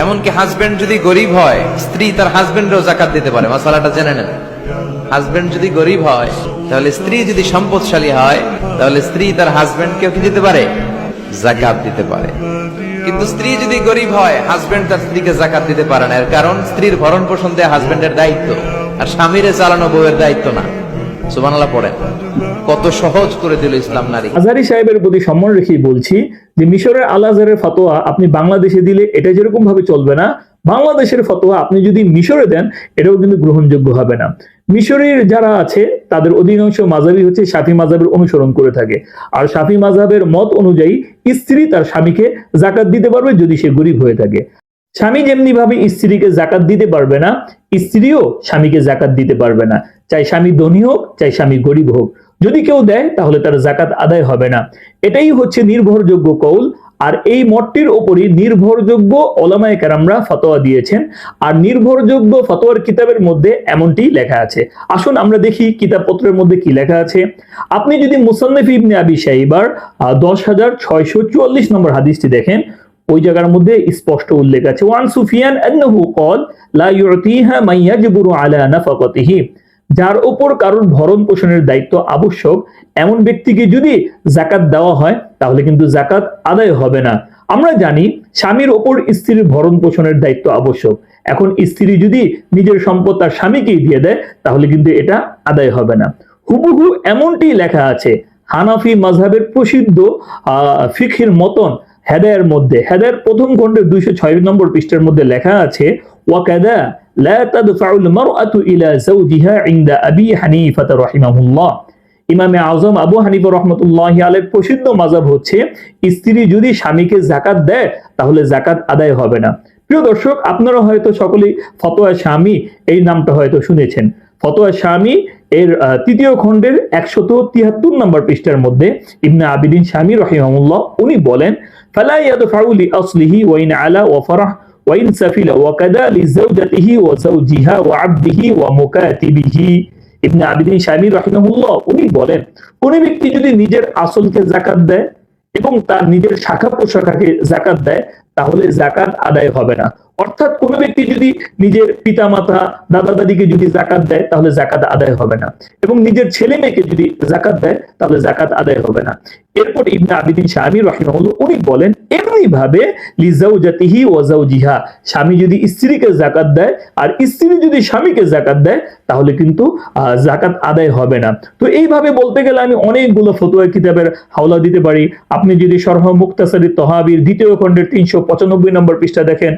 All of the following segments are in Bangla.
এমনকি হাজবেন্ড যদি গরিব হয়, স্ত্রী তার হাজবেন্ডেরও জাকাত দিতে পারে। মশালাটা জেনে নেন। হাজবেন্ড যদি গরিব হয়, তাহলে স্ত্রী যদি সম্পদশালী হয়, তাহলে স্ত্রী তার হাজবেন্ডকেও কি দিতে পারে? জাকাত দিতে পারে। কিন্তু স্ত্রী যদি গরিব হয় হাজবেন্ড তার স্ত্রীকে জাকাত দিতে পারে না। এর কারণ, স্ত্রীর ভরণ পোষণ দেয়া হাজবেন্ডের দায়িত্ব। আর স্বামীরে চালানো বউয়ের দায়িত্ব না। সুবহানাল্লাহ, পড়েন। কত সহজ করে দিল ইসলাম নারী। আজহারি সাহেবের প্রতি সম্মান রেখেই বলছি যে মিশরের আল আজহারের ফতোয়া আপনি বাংলাদেশে দিলে এটা যেরকম ভাবে চলবে না, বাংলাদেশের ফতোয়া আপনি যদি মিশরে দেন, এটাও কিন্তু গ্রহণযোগ্য হবে না। মিশরের যারা আছে, তাদের অধিকাংশ মাজাবি হচ্ছে সাফি মাজাবের অনুসরণ করে থাকে। আর সাফি মাজাবের মত অনুযায়ী স্ত্রী তার স্বামীকে জাকাত দিতে পারবে যদি সে গরিব হয়ে থাকে। স্বামী যেমনি ভাবে স্ত্রীকে জাকাত দিতে পারবে না, স্ত্রীও স্বামীকে জাকাত দিতে পারবে না। চাই স্বামী ধনী হোক, চাই স্বামী গরিব হোক। যদি কেউ দেয়, তাহলে তার জাকাত আদায় হবে না। এটাই হচ্ছে নির্ভরযোগ্য কৌল। আর এই মঠটির ওপরই নির্ভরযোগ্য ওলামায়ে কেরামরা ফতোয়া দিয়েছেন। আর নির্ভরযোগ্য ফতোয়ার কিতাবের মধ্যে এমনটি লেখা আছে। আসুন আমরা দেখি কিতাবপত্রের মধ্যে কি লেখা আছে। আপনি যদি মুসান্নফ ইবনে আবি সাইবার দশ হাজার ছয়শো চুয়াল্লিশ নম্বর হাদিসটি দেখেন, ওই জায়গার মধ্যে স্পষ্ট উল্লেখ আছে। ওয়ান সুফিয়ান লা ইউতিহা মান ইয়াজবুরু আলা নাফাকাতিহি। যার উপর কারণ ভরণ পোষণের দায়িত্ব আবশ্যক, এমন ব্যক্তিকে যদি জাকাত দেওয়া হয়, তাহলে কিন্তু জাকাত আদায় হবে না। আমরা জানি স্বামীর ওপর স্ত্রীর ভরণ পোষণের দায়িত্ব আবশ্যক। এখন স্ত্রী যদি নিজের সম্পদ তার স্বামীকেই দিয়ে দেয়, তাহলে কিন্তু এটা আদায় হবে না। হুবহু এমনটি লেখা আছে, হানাফি মাজহাবের প্রসিদ্ধ ফিখির মতন, হেদায়ের মধ্যে, হেদায়ের প্রথম খণ্ডের দুইশো ছয় নম্বর পৃষ্ঠের মধ্যে লেখা আছে, ওয়াকাদা লা তাদফাউল মারআতু ইলা যাওজিহা ইনদা আবি হানিফা রাহিমাহুল্লাহ ইমামে আজম আবু হানিফা রহমতুল্লাহ আলের প্রসিদ্ধ মাজাব হচ্ছে, স্ত্রী যদি স্বামীকে জাকাত দেয়, তাহলে জাকাত আদায় হবে না। প্রিয় দর্শক, আপনারা হয়তো সকলেই ফতোয়া স্বামী, এই নামটা হয়তো শুনেছেন। ফতোয়া স্বামী এর তৃতীয় খণ্ডের একশত তিয়াত্তর নম্বর পৃষ্ঠার মধ্যে ইবনে আবিদিন স্বামী রহিমাহুল্লাহ, উনি বলেন, ফালা ইয়াদফাউ লি আসলিহি ওয়া ইন আলা ওয়া ফারাহ ওয়া ইন সাফিলা ওয়া কাদা লি ওয়া যাওজিহা ওয়া আবদিহি ওয়া মুকাতিবিহি ইবনে আবিদিন স্বামী রহিমাহুল্লাহ উনি বলেন, কোন ব্যক্তি যদি নিজের আসলকে জাকাত দেয় এবং তার নিজের শাখা পোশাখাকে জাকাত দেয় তাহলে জাকাত আদায় হবে না। অর্থাৎ কোন ব্যক্তি যদি নিজের পিতামাতা দাদা দাদিকে যদি জাকাত দেয়, তাহলে জাকাত আদায় হবে না। এবং নিজের ছেলে মেয়েকে যদি জাকাত দেয়, তাহলে জাকাত আদায় হবে না। এরপর ইবনে আবিদিন স্বামী রহিমাহুল্লাহ উনি বলেন এমনি ভাবে লিজাউজাতিহি ওয়া যাওজিহা স্বামী যদি স্ত্রীকে জাকাত দেয় আর স্ত্রী যদি স্বামীকে জাকাত দেয়, তাহলে কিন্তু জাকাত আদায় হবে না। তো এইভাবে বলতে গেলে আমি অনেকগুলো ফতোয়া কিতাবের হাওলা দিতে পারি। আপনি যদি সরহ তহাবির দ্বিতীয় খণ্ডের তিনশো পঁচানব্বই নম্বর পৃষ্ঠা দেখেন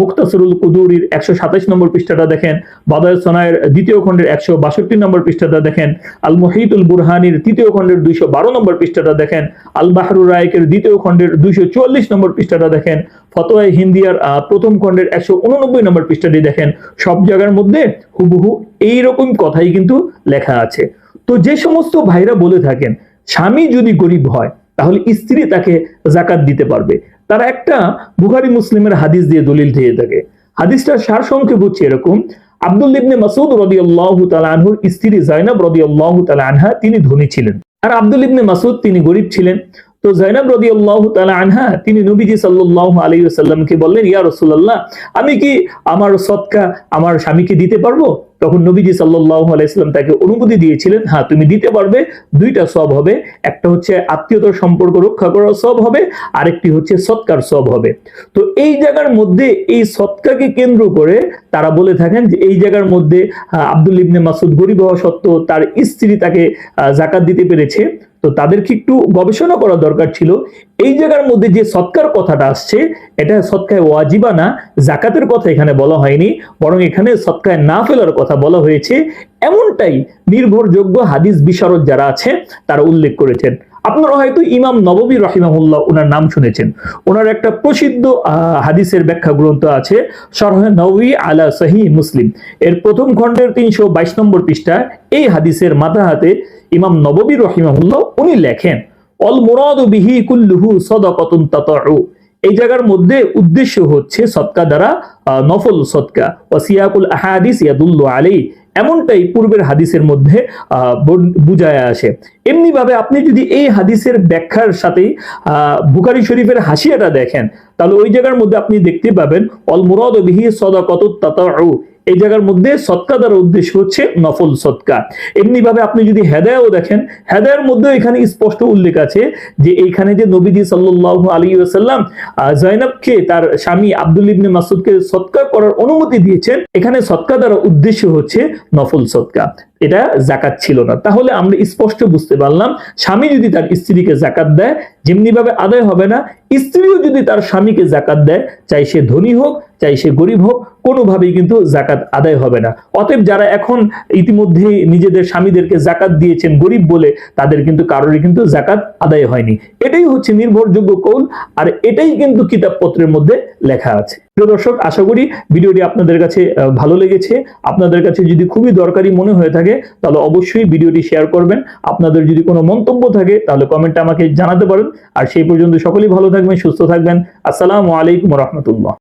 মুক্তাসরুল কুদুরির একশো সাতাশ নম্বর পৃষ্ঠাটা দেখেন বাদায় সোনায়ের দ্বিতীয় খণ্ডের একশো বাষট্টি নম্বর পৃষ্ঠাটা দেখেন আল মুহিতুল বুরহানির তৃতীয় খণ্ডের দুইশো বারো নম্বর পৃষ্ঠাটা দেখেন আল বাহরুর রায়কের দ্বিতীয় খণ্ডের দুইশো চুয়াল্লিশ নম্বর পৃষ্ঠাটা দেখেন ফতোয়ায় হিন্দিয়ার প্রথম খণ্ডের একশো উননব্বই নম্বর পৃষ্ঠাটি দেখেন, সব জায়গার মধ্যে হুবহু এইরকম কথাই কিন্তু লেখা আছে। তো যে সমস্ত ভাইরা বলে থাকেন, স্বামী যদি গরিব হয়, তাহলে স্ত্রী তাকে জাকাত দিতে পারবে। তারা একটা বুখারি মুসলিমের হাদিস দিয়ে দলিল দিয়ে থাকে। হাদিসটার সার সংক্ষেপ হচ্ছে এরকম। আব্দুল ইবনে মাসুদ স্ত্রী জাইনাব আনহা, তিনি ধনী ছিলেন। আর আব্দুল ইবনে মাসুদ তিনি গরিব ছিলেন। তো জাইনাব রাদিয়াল্লাহু তাআলা আনহা, তিনি নবীজি সাল্লাল্লাহু আলাইহি ওয়াসাল্লামকে বললেন, ইয়া রাসূলুল্লাহ, আমি কি আমার সৎকা আমার স্বামীকে দিতে পারব? তখন নবীজি সাল্লাল্লাহু আলাইহি সাল্লাম তাকে অনুমতি দিয়েছিলেন হ্যাঁ তুমি দিতে পারবে, দুইটা সব হবে। একটা হচ্ছে আত্মীয়তার সম্পর্ক রক্ষা করার সব হবে, আরেকটি হচ্ছে সৎকার সব হবে। তো এই জায়গার মধ্যে এই সৎকাকে কেন্দ্র করে তারা বলে থাকেন যে, এই জায়গার মধ্যে আব্দুল ইবনে মাসুদ গরিব হওয়া সত্ত্বেও তার স্ত্রী তাকে জাকাত দিতে পেরেছে। তো তাদেরকে একটু গবেষণা করা দরকার ছিল। এই জায়গার মধ্যে যে সৎকার কথাটা আসছে, এটা সৎকায় ওয়াজিবা না জাকাতের কথা এখানে বলা হয়নি, বরং এখানে সৎকায় না ফেলার কথা বলা হয়েছে। এমনটাই নির্ভরযোগ্য হাদিস বিশারদ যারা আছে, তারা উল্লেখ করেছেন। আপনারা হয়তো ইমাম নববী রহিমাহুল্লাহ ওনার নাম শুনেছেন। ওনার একটা প্রসিদ্ধ হাদিসের ব্যাখ্যা গ্রন্থ আছে সরহে নবী আলা সহি মুসলিম। এর প্রথম খণ্ডের তিনশো বাইশ নম্বর পৃষ্ঠায় এই হাদিসের মাথা হাতে ইমাম নববী রহিমাহুল্লাহ উনি লেখেন, অল মুরাদ বিহি কুল্লুহু সদাকাতুন তাতাউ। এই জায়গার মধ্যে উদ্দেশ্য হচ্ছে সৎকা দ্বারা নফল সৎকা ওয়াসিয়াকুল আহাদিস ইয়াদুল্লু আলাই এমনটাই পূর্বের হাদিসের মধ্যে বুঝায় আসে। এমনি ভাবে আপনি যদি এই হাদিসের ব্যাখ্যার সাথেই বুখারী শরীফের হাসিয়াটা দেখেন, তাহলে ওই জায়গার মধ্যে আপনি দেখতে পাবেন, অল মুরাদ বিহি সদাকত তাতাউ। এই জায়গার মধ্যে সৎকা দ্বারা উদ্দেশ্য হচ্ছে নফল সৎকা। এমনি ভাবে আপনি যদি হেদায়াও দেখেন হেদায়ের মধ্যে এখানে স্পষ্ট উল্লেখ আছে যে এইখানে যে নবীজি সাল্লাল্লাহু আলাইহি ওয়াসাল্লাম আহ, জয়নবকে তার স্বামী আব্দুল ইবনে মাসুদকে সৎকা করার অনুমতি দিয়েছেন এখানে সৎকা দ্বারা উদ্দেশ্য হচ্ছে নফল সৎকা। এটা জাকাত ছিল না। তাহলে আমরা স্পষ্ট বুঝতে পারলাম স্বামী যদি তার স্ত্রীকে জাকাত দেয় যেমনি ভাবে আদায় হবে না স্ত্রীও যদি তার স্বামীকে জাকাত দেয় চাই সে ধনী হোক চাই সে গরিব হোক কোনোভাবেই কিন্তু জাকাত আদায় হবে না। অতএব যারা এখন ইতিমধ্যে নিজেদের স্বামীদেরকে জাকাত দিয়েছেন গরিব বলে, তাদের কিন্তু কারোরই কিন্তু জাকাত আদায় হয়নি। এটাই হচ্ছে নির্ভরযোগ্য কৌল, আর এটাই কিন্তু কিতাবপত্রের মধ্যে লেখা আছে। প্রিয় দর্শক, আশা করি ভিডিওটি আপনাদের কাছে ভালো লেগেছে। আপনাদের কাছে যদি খুবই দরকারি মনে হয়ে থাকে, তাহলে অবশ্যই ভিডিওটি শেয়ার করবেন। আপনাদের যদি কোনো মন্তব্য থাকে, তাহলে কমেন্টে আমাকে জানাতে পারেন। আর সেই পর্যন্ত সকলেই ভালো থাকবেন, সুস্থ থাকবেন। আসসালামু আলাইকুম রহমতুল্লাহ।